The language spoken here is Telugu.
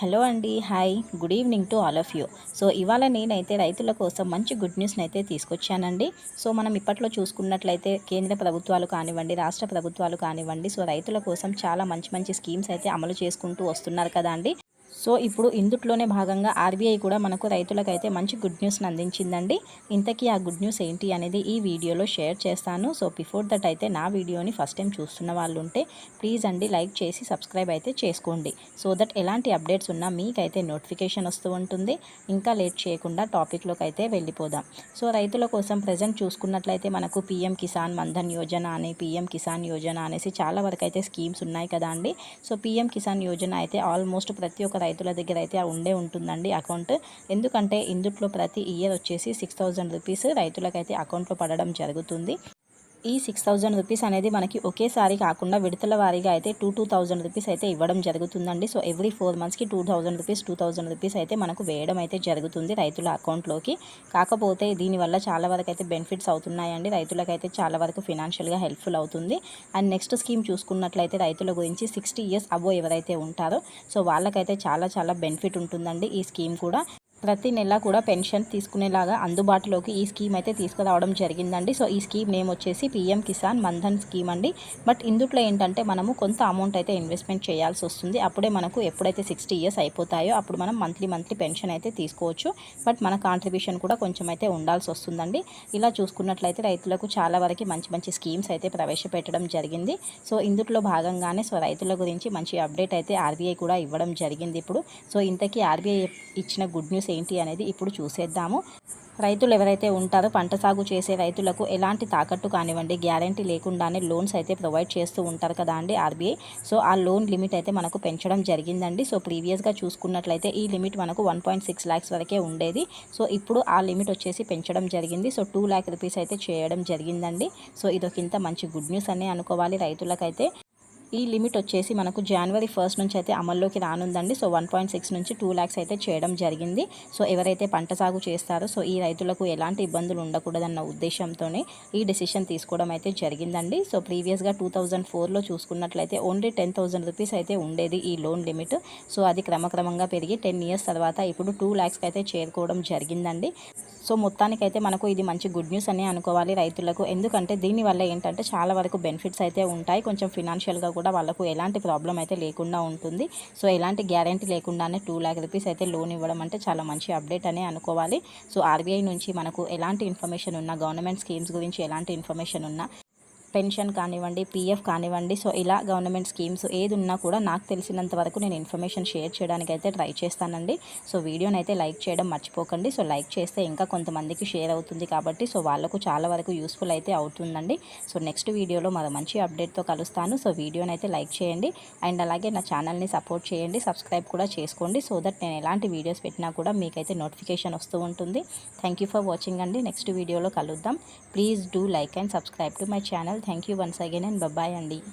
హలో అండి hi. Good evening to all of you. So ఇవాళ నేనైతే రైతుల కోసం మంచి గుడ్ న్యూస్ని అయితే తీసుకొచ్చానండి. సో మనం ఇప్పట్లో చూసుకున్నట్లయితే కేంద్ర ప్రభుత్వాలు కానివ్వండి రాష్ట్ర ప్రభుత్వాలు కానివ్వండి సో రైతుల కోసం చాలా మంచి మంచి స్కీమ్స్ అయితే అమలు చేసుకుంటూ వస్తున్నారు కదా అండి. సో ఇప్పుడు ఇందుట్లోనే భాగంగా ఆర్బీఐ కూడా మనకు రైతులకైతే మంచి గుడ్ న్యూస్ని అందించిందండి. ఇంతకీ ఆ గుడ్ న్యూస్ ఏంటి అనేది ఈ వీడియోలో షేర్ చేస్తాను. సో బిఫోర్ దట్ అయితే నా వీడియోని ఫస్ట్ టైం చూస్తున్న వాళ్ళు ఉంటే ప్లీజ్ అండి లైక్ చేసి సబ్స్క్రైబ్ అయితే చేసుకోండి. సో దట్ ఎలాంటి అప్డేట్స్ ఉన్నా మీకైతే నోటిఫికేషన్ వస్తూ ఉంటుంది. ఇంకా లేట్ చేయకుండా టాపిక్లోకి అయితే వెళ్ళిపోదాం. సో రైతుల కోసం ప్రజెంట్ చూసుకున్నట్లయితే మనకు పీఎం కిసాన్ మన్ధన్ యోజన అని పీఎం కిసాన్ యోజన అనేసి చాలా వరకు అయితే స్కీమ్స్ ఉన్నాయి కదా అండి. సో పీఎం కిసాన్ యోజన అయితే ఆల్మోస్ట్ ప్రతి ఒక్క రైతుల దగ్గర అయితే ఉండే ఉంటుందండి అకౌంట్. ఎందుకంటే ఇందుట్లో ప్రతి ఇయర్ వచ్చేసి సిక్స్ థౌజండ్ రూపీస్ రైతులకైతే అకౌంట్లో పడడం జరుగుతుంది. ఈ సిక్స్ థౌజండ్ రూపీస్ అనేది మనకి ఒకేసారి కాకుండా విడతల వారీగా అయితే టూ టూ థౌజండ్ రూపీస్ అయితే ఇవ్వడం జరుగుతుందండి. సో ఎవ్రీ ఫోర్ మంత్స్కి two thousand rupees two thousand rupees అయితే మనకు వేయడం అయితే జరుగుతుంది రైతుల అకౌంట్లోకి కాకపోతే దీనివల్ల చాలా వరకు అయితే బెనిఫిట్స్ అవుతున్నాయండి. రైతులకైతే చాలా వరకు ఫినాన్షియల్గా హెల్ప్ఫుల్ అవుతుంది. అండ్ నెక్స్ట్ స్కీమ్ చూసుకున్నట్లయితే రైతుల గురించి సిక్స్టీ ఇయర్స్ అబో ఎవరైతే ఉంటారో సో వాళ్ళకైతే చాలా చాలా బెనిఫిట్ ఉంటుందండి ఈ స్కీమ్ కూడా. ప్రతి నెల కూడా పెన్షన్ తీసుకునేలాగా అందుబాటులోకి ఈ స్కీమ్ అయితే తీసుకురావడం జరిగిందండి. సో ఈ స్కీమ్ నేమ్ వచ్చేసి పిఎం కిసాన్ మన్ధన్ స్కీమ్ అండి. బట్ ఇందుట్లో ఏంటంటే మనము కొంత అమౌంట్ అయితే ఇన్వెస్ట్మెంట్ చేయాల్సి వస్తుంది. అప్పుడే మనకు ఎప్పుడైతే సిక్స్టీ ఇయర్స్ అయిపోతాయో అప్పుడు మనం మంత్లీ మంత్లీ పెన్షన్ అయితే తీసుకోవచ్చు. బట్ మన కాంట్రిబ్యూషన్ కూడా కొంచెం అయితే ఉండాల్సి వస్తుందండి. ఇలా చూసుకున్నట్లయితే రైతులకు చాలా వరకు మంచి మంచి స్కీమ్స్ అయితే ప్రవేశపెట్టడం జరిగింది. సో ఇందులో భాగంగానే సో రైతుల గురించి మంచి అప్డేట్ అయితే ఆర్బీఐ కూడా ఇవ్వడం జరిగింది ఇప్పుడు. సో ఇంతకీ ఆర్బీఐ ఇచ్చిన గుడ్ న్యూస్ ఏంటి అనేది ఇప్పుడు చూసేద్దాము. రైతులు ఎవరైతే ఉంటారో పంట సాగు చేసే రైతులకు ఎలాంటి తాకట్టు కానివ్వండి గ్యారంటీ లేకుండానే లోన్స్ అయితే ప్రొవైడ్ చేస్తూ ఉంటారు కదా అండి ఆర్బీఐ. సో ఆ లోన్ లిమిట్ అయితే మనకు పెంచడం జరిగిందండి. సో ప్రీవియస్గా చూసుకున్నట్లయితే ఈ లిమిట్ మనకు వన్ పాయింట్ సిక్స్ ల్యాక్స్ వరకే ఉండేది. సో ఇప్పుడు ఆ లిమిట్ వచ్చేసి పెంచడం జరిగింది. సో టూ ల్యాక్ రూపీస్ అయితే చేయడం జరిగిందండి. సో ఇదొకింత మంచి గుడ్ న్యూస్ అని అనుకోవాలి రైతులకైతే. ఈ లిమిట్ వచ్చేసి మనకు జనవరి ఫస్ట్ నుంచి అయితే అమల్లోకి రానుందండి. సో వన్ పాయింట్ సిక్స్ నుంచి టూ ల్యాక్స్ అయితే చేయడం జరిగింది. సో ఎవరైతే పంట సాగు చేస్తారో సో ఈ రైతులకు ఎలాంటి ఇబ్బందులు ఉండకూడదన్న ఉద్దేశంతోనే ఈ డెసిషన్ తీసుకోవడం అయితే జరిగిందండి. సో ప్రీవియస్గా టూ థౌజండ్ ఫోర్లో చూసుకున్నట్లయితే ఓన్లీ టెన్ థౌజండ్ రూపీస్ అయితే ఉండేది ఈ లోన్ లిమిట్ సో అది క్రమక్రమంగా పెరిగి టెన్ ఇయర్స్ తర్వాత ఇప్పుడు టూ ల్యాక్స్కి అయితే చేరుకోవడం జరిగిందండి. సో మొత్తానికైతే మనకు ఇది మంచి గుడ్ న్యూస్ అని అనుకోవాలి రైతులకు. ఎందుకంటే దీనివల్ల ఏంటంటే చాలా వరకు బెనిఫిట్స్ అయితే ఉంటాయి. కొంచెం ఫినాన్షియల్గా కూడా వాళ్ళకు ఎలాంటి ప్రాబ్లం అయితే లేకుండా ఉంటుంది. సో ఎలాంటి గ్యారంటీ లేకుండానే టూ ల్యాక్ రూపీస్ అయితే లోన్ ఇవ్వడం అంటే చాలా మంచి అప్డేట్ అనే అనుకోవాలి. సో ఆర్బీఐ నుంచి మనకు ఎలాంటి ఇన్ఫర్మేషన్ ఉన్నా గవర్నమెంట్ స్కీమ్స్ గురించి ఎలాంటి ఇన్ఫర్మేషన్ ఉన్నా పెన్షన్ కానివ్వండి పీఎఫ్ కానివ్వండి సో ఇలా గవర్నమెంట్ స్కీమ్స్ ఏది ఉన్నా కూడా నాకు తెలిసినంత వరకు నేను ఇన్ఫర్మేషన్ షేర్ చేయడానికి అయితే ట్రై చేస్తానండి. సో వీడియోని అయితే లైక్ చేయడం మర్చిపోకండి. సో లైక్ చేస్తే ఇంకా కొంతమందికి షేర్ అవుతుంది కాబట్టి సో వాళ్ళకు చాలా వరకు యూస్ఫుల్ అయితే అవుతుందండి. సో నెక్స్ట్ వీడియోలో మరో మంచి అప్డేట్తో కలుస్తాను. సో వీడియోని అయితే లైక్ చేయండి. అండ్ అలాగే నా ఛానల్ని సపోర్ట్ చేయండి. సబ్స్క్రైబ్ కూడా చేసుకోండి. సో దట్ నేను ఎలాంటి వీడియోస్ పెట్టినా కూడా మీకైతే నోటిఫికేషన్ వస్తూ ఉంటుంది. థ్యాంక్ ఫర్ వాచింగ్ అండి. నెక్స్ట్ వీడియోలో కలుద్దాం. Please do like and subscribe to my channel. Thank you once again and bye అండి.